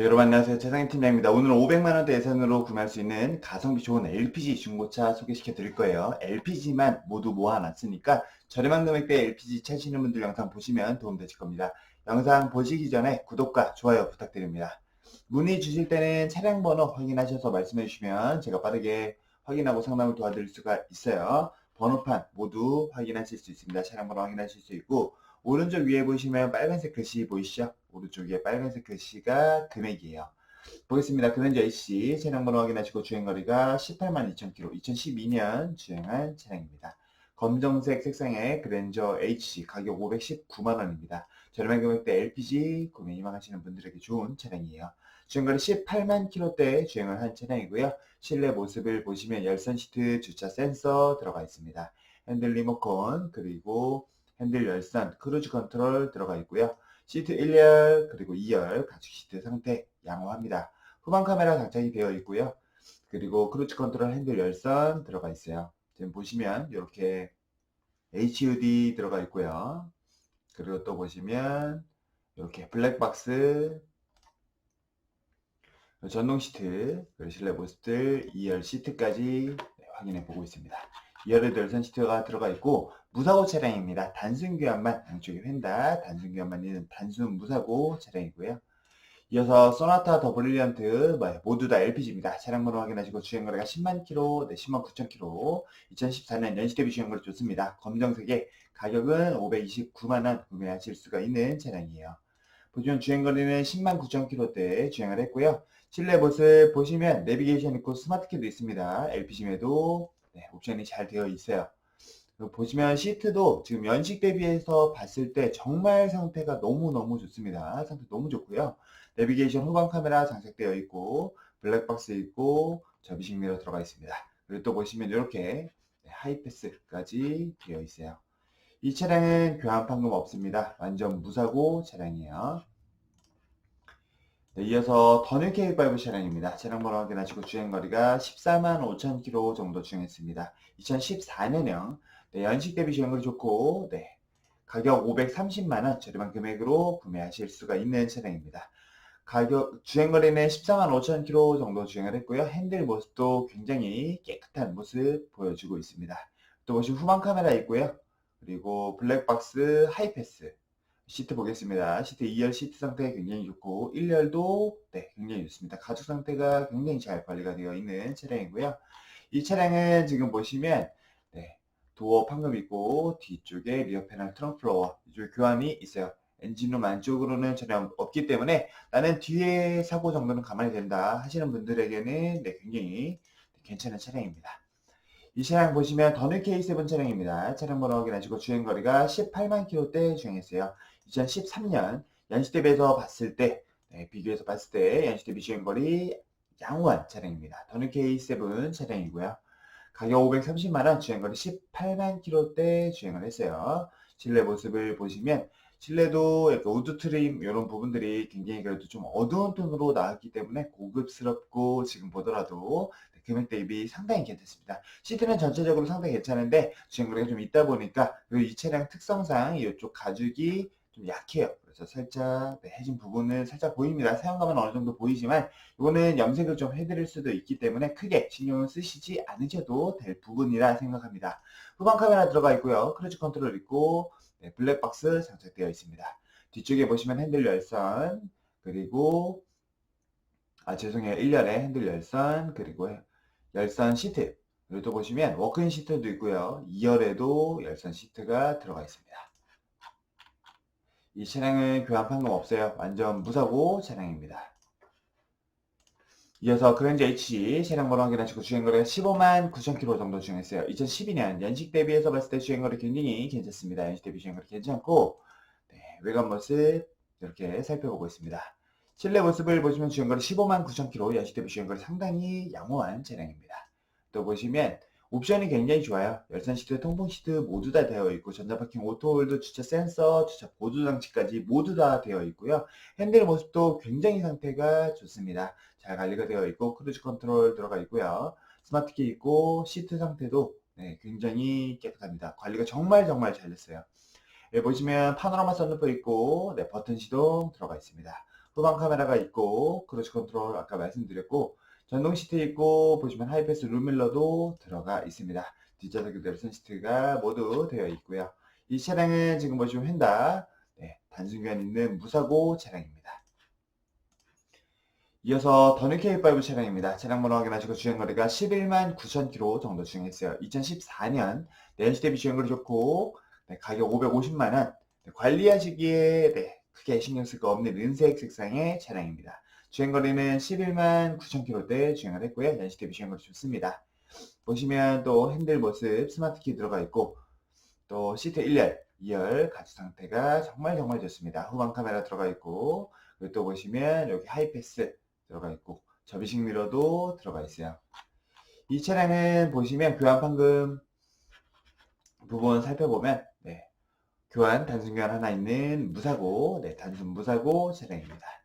네, 여러분 안녕하세요. 최상희 팀장입니다. 오늘은 500만원대 예산으로 구매할 수 있는 가성비 좋은 LPG 중고차 소개시켜 드릴 거예요. LPG만 모두 모아놨으니까 저렴한 금액대 LPG 차시는 분들 영상 보시면 도움되실 겁니다. 영상 보시기 전에 구독과 좋아요 부탁드립니다. 문의 주실 때는 차량 번호 확인하셔서 말씀해 주시면 제가 빠르게 확인하고 상담을 도와드릴 수가 있어요. 번호판 모두 확인하실 수 있습니다. 차량 번호 확인하실 수 있고 오른쪽 위에 보시면 빨간색 글씨 보이시죠? 오른쪽 위에 빨간색 글씨가 금액이에요. 보겠습니다. 그랜저 H 차량 번호 확인하시고 주행거리가 18만 2,000km, 2012년 주행한 차량입니다. 검정색 색상의 그랜저 H 가격 519만 원입니다. 저렴한 금액대 LPG 구매 희망하시는 분들에게 좋은 차량이에요. 주행거리 18만 킬로대 주행을 한 차량이고요. 실내 모습을 보시면 열선 시트 주차 센서 들어가 있습니다. 핸들 리모컨 그리고 핸들 열선 크루즈 컨트롤 들어가 있고요. 시트 1열 그리고 2열 가죽 시트 상태 양호합니다. 후방 카메라 장착이 되어 있고요. 그리고 크루즈 컨트롤 핸들 열선 들어가 있어요. 지금 보시면 이렇게 HUD 들어가 있고요. 그리고 또 보시면 이렇게 블랙박스 전동 시트 그리고 실내 모습들 2열 시트까지 네, 확인해 보고 있습니다. 2열에도 열선 시트가 들어가 있고 무사고 차량입니다. 단순 교환만 양쪽에 휀다 단순 교환만 있는 단순 무사고 차량이고요. 이어서 소나타 더 브릴리언트 뭐, 모두 다 LPG입니다. 차량 번호 확인하시고 주행 거리가 10만 킬로, 네, 10만 9천 킬로. 2014년 연식 대비 주행 거리 좋습니다. 검정색에 가격은 529만 원 구매하실 수가 있는 차량이에요. 보시면 주행 거리는 10만 9천 킬로대 주행을 했고요. 실내 모습 보시면 내비게이션 있고 스마트키도 있습니다. LPG에도 네, 옵션이 잘 되어 있어요. 그리고 보시면 시트도 지금 연식 대비해서 봤을 때 정말 상태가 너무너무 좋습니다. 상태 너무 좋고요. 내비게이션 후방 카메라 장착되어 있고 블랙박스 있고 접이식 미러 들어가 있습니다. 그리고 또 보시면 이렇게 네, 하이패스까지 되어 있어요. 이 차량은 교환 판금 없습니다. 완전 무사고 차량이에요. 네, 이어서 더뉴 K5 차량입니다. 차량 번호 확인하시고 주행거리가 14만 5천 킬로 정도 주행했습니다. 2014년형 네, 연식 대비 주행거리 좋고 네, 가격 530만 원 저렴한 금액으로 구매하실 수가 있는 차량입니다. 가격 주행거리는 14만 5천 킬로 정도 주행을 했고요. 핸들 모습도 굉장히 깨끗한 모습 보여주고 있습니다. 또 보시면 후방 카메라 있고요. 그리고 블랙박스 하이패스 시트 보겠습니다. 시트 2열 시트 상태 굉장히 좋고 1열도 네, 굉장히 좋습니다. 가죽 상태가 굉장히 잘 관리가 되어 있는 차량이고요. 이 차량은 지금 보시면 네, 도어 판금 있고 뒤쪽에 리어 패널 트렁크 플로어 이쪽에 교환이 있어요. 엔진룸 안쪽으로는 전혀 없기 때문에 나는 뒤에 사고 정도는 가만히 된다 하시는 분들에게는 네, 굉장히 괜찮은 차량입니다. 이 차량 보시면 더뉴 K7 차량입니다. 차량 번호 확인하시고 주행거리가 18만 킬로대 주행했어요. 2013년 연식 대비해서 봤을 때 네, 비교해서 봤을 때 연식 대비 주행거리 양호한 차량입니다. 더뉴 K7 차량이고요. 가격 530만원 주행거리 18만 킬로대 주행을 했어요. 실내 모습을 보시면 실내도 약간 우드 트림 이런 부분들이 굉장히 그래도 좀 어두운 톤으로 나왔기 때문에 고급스럽고 지금 보더라도 네, 금액 대비 상당히 괜찮습니다. 시트는 전체적으로 상당히 괜찮은데 주행거리가 좀 있다 보니까 이 차량 특성상 이쪽 가죽이 좀 약해요. 그래서 살짝 네, 해진 부분은 살짝 보입니다. 사용감은 어느 정도 보이지만 이거는 염색을 좀 해드릴 수도 있기 때문에 크게 신경을 쓰시지 않으셔도 될 부분이라 생각합니다. 후방 카메라 들어가 있고요. 크루즈 컨트롤 있고 네, 블랙박스 장착되어 있습니다. 뒤쪽에 보시면 핸들 열선 그리고 아 죄송해요 1열에 핸들 열선 그리고 열선 시트 그리고 또 보시면 워크인 시트도 있고요 2열에도 열선 시트가 들어가 있습니다 이 차량은 교환 판금 없어요 완전 무사고 차량입니다 이어서 그랜저 H 차량 번호 확인하시고 주행거리가 15만 9천 킬로 정도 주행했어요. 2012년 연식 대비해서 봤을 때 주행거리 굉장히 괜찮습니다. 연식 대비 주행거리 괜찮고 네, 외관 모습 이렇게 살펴보고 있습니다. 실내 모습을 보시면 주행거리 15만 9천 킬로 연식 대비 주행거리 상당히 양호한 차량입니다. 또 보시면 옵션이 굉장히 좋아요. 열선 시트, 통풍 시트 모두 다 되어 있고 전자 파킹 오토홀드, 주차 센서, 주차 보조 장치까지 모두 다 되어 있고요. 핸들 모습도 굉장히 상태가 좋습니다. 잘 관리가 되어 있고 크루즈 컨트롤 들어가 있고요. 스마트키 있고 시트 상태도 네, 굉장히 깨끗합니다. 관리가 정말 정말 잘 됐어요. 여기 보시면 파노라마 선루프 있고 네, 버튼 시동 들어가 있습니다. 후방 카메라가 있고 크루즈 컨트롤 아까 말씀드렸고 전동 시트 있고 보시면 하이패스 룸밀러도 들어가 있습니다. 뒷좌석에 넬선 시트가 모두 되어 있고요. 이 차량은 지금 보시면 휀다 네, 단순 교환 있는 무사고 차량입니다. 이어서 더뉴 K5 차량입니다. 차량 번호 확인하시고 주행거리가 11만 9천 킬로 정도 주행했어요. 2014년 내연시 대비 주행거리 좋고 네, 가격 550만 원. 네, 관리하시기에 네, 크게 신경 쓸 거 없는 은색 색상의 차량입니다. 주행거리는 11만 9천 킬로대 주행을 했고요. 연시 대비 주행거리 좋습니다. 보시면 또 핸들 모습 스마트키 들어가 있고 또 시트 1열, 2열 가죽 상태가 정말 정말 좋습니다. 후방 카메라 들어가 있고 그리고 또 보시면 여기 하이패스 들어가 있고 접이식 미러도 들어가 있어요. 이 차량은 보시면 교환 판금 부분 살펴보면 네, 교환 단순 교환 하나 있는 무사고 네, 단순 무사고 차량입니다.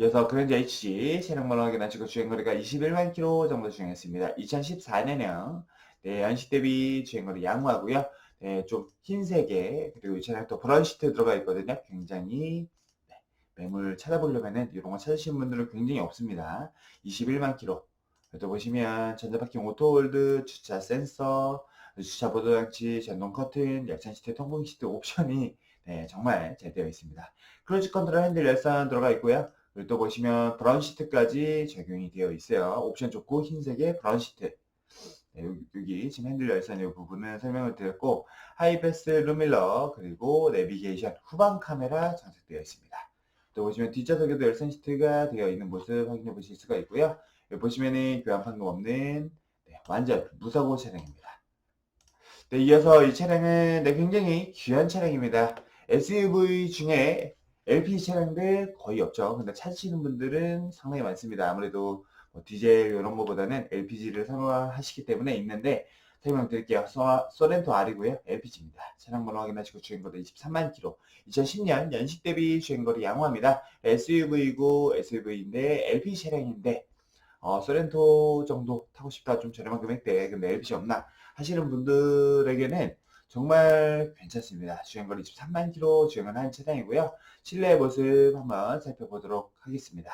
이어서 그랜저 HG 차량 번호 확인하시고 주행거리가 21만 킬로 정도 주행했습니다. 2014년형 네, 연식 대비 주행거리 양호하고요. 네, 좀 흰색에 그리고 이 차량 또 브라운 시트 들어가 있거든요. 굉장히 네, 매물 찾아보려면은 이런 거 찾으시는 분들은 굉장히 없습니다. 21만 킬로. 또 보시면 전자파킹 오토홀드, 주차 센서, 주차 보도 장치, 전동 커튼, 열선 시트, 통풍 시트 옵션이 네, 정말 잘 되어 있습니다. 크루즈 컨트롤 핸들 열선 들어가 있고요. 또 보시면 브라운 시트까지 적용이 되어 있어요. 옵션 좋고 흰색의 브라운 시트. 네, 여기, 여기 지금 핸들 열선 이 부분은 설명을 드렸고 하이패스 룸밀러 그리고 내비게이션 후방 카메라 장착되어 있습니다. 또 보시면 뒷좌석에도 열선 시트가 되어 있는 모습 확인해 보실 수가 있고요. 여기 보시면은 교환 판금 없는 네, 완전 무사고 차량입니다. 네, 이어서 이 차량은 네, 굉장히 귀한 차량입니다. SUV 중에 LPG 차량들 거의 없죠. 근데 찾으시는 분들은 상당히 많습니다. 아무래도 뭐 디젤 이런 거보다는 LPG를 선호하시기 때문에 있는데 설명드릴게요. 소렌토 R이고요. LPG입니다. 차량 번호 확인하시고 주행거리 23만 킬로. 2010년 연식 대비 주행거리 양호합니다. SUV이고 SUV인데 LPG 차량인데 어, 소렌토 정도 타고 싶다. 좀 저렴한 금액대. 근데 LPG 없나? 하시는 분들에게는 정말 괜찮습니다. 주행거리 23만 킬로 주행을 한 차량이고요. 실내 모습 한번 살펴보도록 하겠습니다.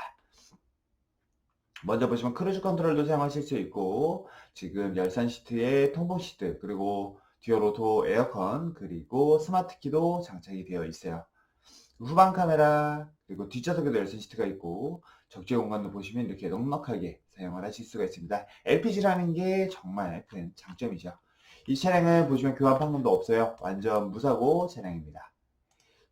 먼저 보시면 크루즈 컨트롤도 사용하실 수 있고 지금 열선 시트에 통풍 시트 그리고 듀얼 오토 에어컨 그리고 스마트 키도 장착이 되어 있어요. 후방 카메라 그리고 뒷좌석에도 열선 시트가 있고 적재 공간도 보시면 이렇게 넉넉하게 사용을 하실 수가 있습니다. LPG라는 게 정말 큰 장점이죠. 이 차량은 보시면 교환 판금도 없어요. 완전 무사고 차량입니다.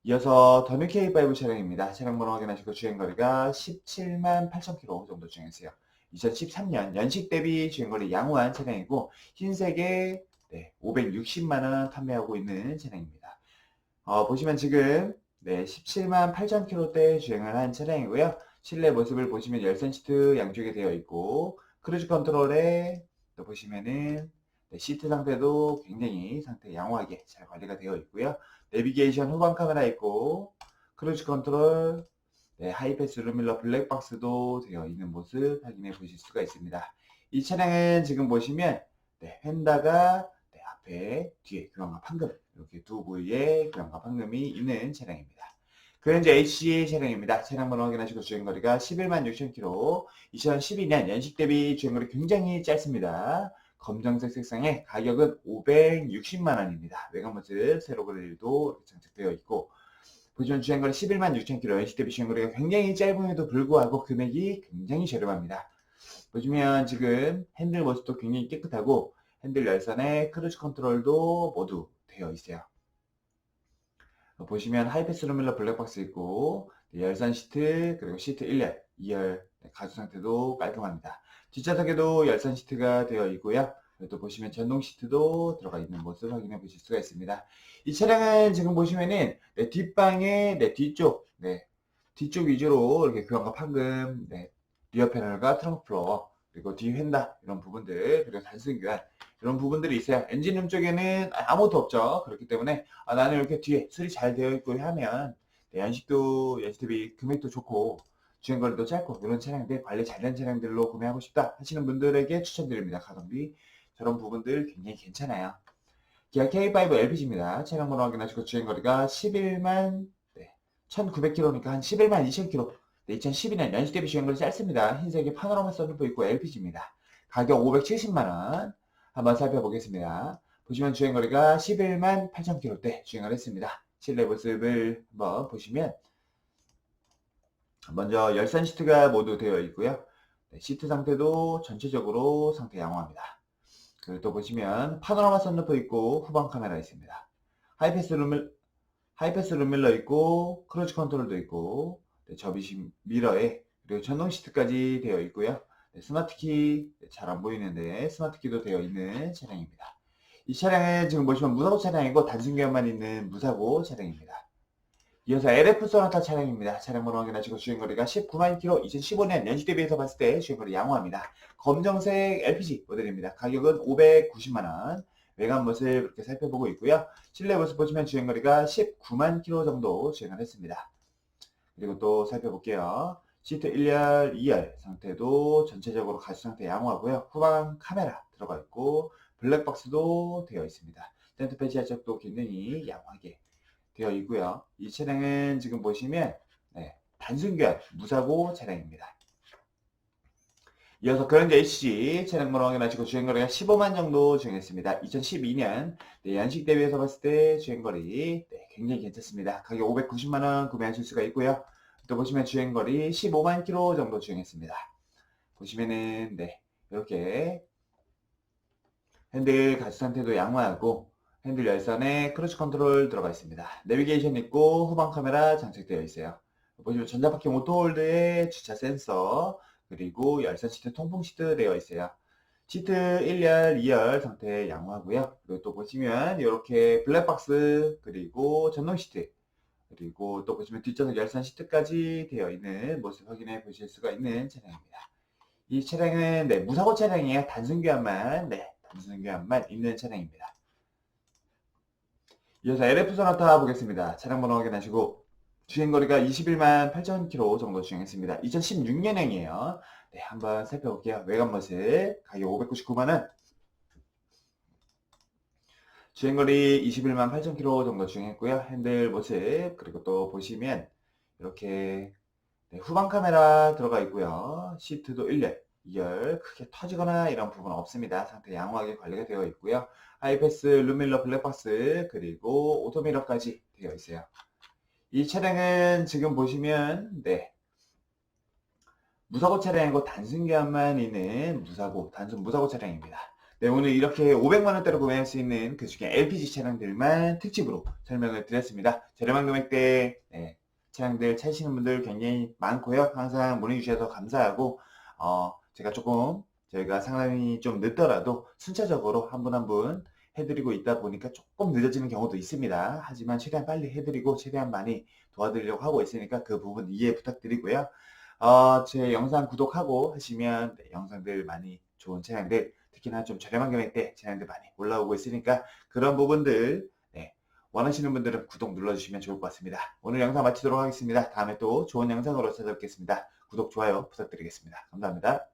이어서 더뉴 K5 차량입니다. 차량 번호 확인하시고 주행거리가 17만 8천 킬로 정도 주행했어요. 2013년 연식 대비 주행거리 양호한 차량이고 흰색에 네, 560만 원 판매하고 있는 차량입니다. 어, 보시면 지금 네, 17만 8천 킬로대 주행을 한 차량이고요. 실내 모습을 보시면 열선 시트 양쪽에 되어 있고 크루즈 컨트롤에 또 보시면은 네, 시트 상태도 굉장히 상태 양호하게 잘 관리가 되어 있고요. 내비게이션 후방 카메라 있고 크루즈 컨트롤 네, 하이패스 룸밀러 블랙박스도 되어 있는 모습 확인해 보실 수가 있습니다. 이 차량은 지금 보시면 네, 휀다가 네, 앞에 뒤에 교환과 판금 이렇게 두 부위에 교환과 판금이 있는 차량입니다. 그랜저 HG 차량입니다. 차량 번호 확인하시고 주행거리가 11만 6천 킬로 2012년 연식 대비 주행거리 굉장히 짧습니다. 검정색 색상의 가격은 560만 원입니다. 외관 모습 세로 그릴도 장착되어 있고 보시면 주행거리 11만 6천 킬로 NC 대비 주행거리가 굉장히 짧음에도 불구하고 금액이 굉장히 저렴합니다. 보시면 지금 핸들 모습도 굉장히 깨끗하고 핸들 열선에 크루즈 컨트롤도 모두 되어 있어요. 보시면 하이패스 루밀러 블랙박스 있고 열선 시트 그리고 시트 1열, 2열 가죽 상태도 깔끔합니다. 뒷좌석에도 열선 시트가 되어 있고요. 또 보시면 전동 시트도 들어가 있는 모습 확인해 보실 수가 있습니다. 이 차량은 지금 보시면은 네, 뒷방에 네, 뒤쪽 네, 뒤쪽 위주로 이렇게 교환과 판금 네, 리어 패널과 트렁크 플로어 그리고 뒤 휀다 이런 부분들 그리고 단순 교환 이런 부분들이 있어요. 엔진룸 쪽에는 아무것도 없죠. 그렇기 때문에 아, 나는 이렇게 뒤에 수리 잘 되어 있고 하면 네, 연식도 연식 대비 금액도 좋고 주행거리도 짧고 이런 차량들 관리 잘된 차량들로 구매하고 싶다 하시는 분들에게 추천드립니다. 가성비 저런 부분들 굉장히 괜찮아요. 기아 K5 LPG입니다. 차량 번호 확인하시고 주행거리가 11만 네, 1900km니까 한 11만 2000km. 2012년 연식 대비 주행거리 짧습니다. 흰색이 파노라마 썬루프 있고 LPG입니다. 가격 570만원. 한번 살펴보겠습니다. 보시면 주행거리가 11만 8000km대 주행을 했습니다. 실내 모습을 한번 보시면 먼저 열선 시트가 모두 되어 있고요. 네, 시트 상태도 전체적으로 상태 양호합니다. 그리고 또 보시면 파노라마 선루프 있고 후방 카메라 있습니다. 하이패스 룸밀 하이패스 룸밀러 있고 크루즈 컨트롤도 있고 네, 접이식 미러에 그리고 전동 시트까지 되어 있고요. 네, 스마트 키 잘 안 보이는데 스마트 키도 되어 있는 차량입니다. 이 차량은 지금 보시면 무사고 차량이고 단순 기어만 있는 무사고 차량입니다. 이어서 LF 소나타 차량입니다. 차량 번호 확인하시고 주행거리가 19만 km, 2015년 연식 대비해서 봤을 때 주행거리 양호합니다. 검정색 LPG 모델입니다. 가격은 590만원. 외관 모습 이렇게 살펴보고 있고요. 실내 모습 보시면 주행거리가 19만 km 정도 주행을 했습니다. 그리고 또 살펴볼게요. 시트 1열, 2열 상태도 전체적으로 가수 상태 양호하고요. 후방 카메라 들어가 있고 블랙박스도 되어 있습니다. 텐트 패치 화짝도 굉장히 양호하게 되어 있고요. 이 차량은 지금 보시면 네, 단순교환 무사고 차량입니다. 이어서 그랜저 HG 차량 번호 확인하시고 주행거리가 15만 정도 주행했습니다. 2012년 네, 연식 대비해서 봤을 때 주행거리 네, 굉장히 괜찮습니다. 가격 590만원 구매하실 수가 있고요. 또 보시면 주행거리 15만 킬로 정도 주행했습니다. 보시면은 네 이렇게 핸들 가스 상태도 양호하고 핸들 열선에 크루즈 컨트롤 들어가 있습니다. 내비게이션 있고 후방 카메라 장착되어 있어요. 보시면 전자바퀴 오토홀드에 주차 센서 그리고 열선 시트 통풍 시트 되어 있어요. 시트 1열, 2열 상태 양호하고요. 그리고 또 보시면 이렇게 블랙박스 그리고 전동 시트 그리고 또 보시면 뒷좌석 열선 시트까지 되어 있는 모습 확인해 보실 수가 있는 차량입니다. 이 차량은 네, 무사고 차량이에요. 단순 교환만 네, 단순 교환만 있는 차량입니다. 이어서 LF 소나타 보겠습니다. 차량 번호 확인하시고 주행거리가 21만 8천 킬로 정도 주행했습니다. 2016년형이에요. 네, 한번 살펴볼게요. 외관 모습 가격 599만원 주행거리 21만 8천 킬로 정도 주행했고요. 핸들 모습 그리고 또 보시면 이렇게 네, 후방 카메라 들어가 있고요. 시트도 1열, 2 열 크게 터지거나 이런 부분 없습니다. 상태 양호하게 관리가 되어 있고요. 하이패스, 루밀러, 블랙박스 그리고 오토미러까지 되어 있어요. 이 차량은 지금 보시면 네 무사고 차량이고 단순 교환만 있는 무사고 단순 무사고 차량입니다. 네 오늘 이렇게 500만원대로 구매할 수 있는 그 중에 LPG 차량들만 특집으로 설명을 드렸습니다. 저렴한 금액대 네, 차량들 찾으시는 분들 굉장히 많고요. 항상 문의 주셔서 감사하고 어, 제가 조금 저희가 상담이 좀 늦더라도 순차적으로 한 분 한 분 해드리고 있다 보니까 조금 늦어지는 경우도 있습니다. 하지만 최대한 빨리 해드리고 최대한 많이 도와드리려고 하고 있으니까 그 부분 이해 부탁드리고요. 어, 제 영상 구독하고 하시면 네, 영상들 많이 좋은 차량들 특히나 좀 저렴한 금액대 차량들 많이 올라오고 있으니까 그런 부분들 네, 원하시는 분들은 구독 눌러주시면 좋을 것 같습니다. 오늘 영상 마치도록 하겠습니다. 다음에 또 좋은 영상으로 찾아뵙겠습니다. 구독, 좋아요 부탁드리겠습니다. 감사합니다.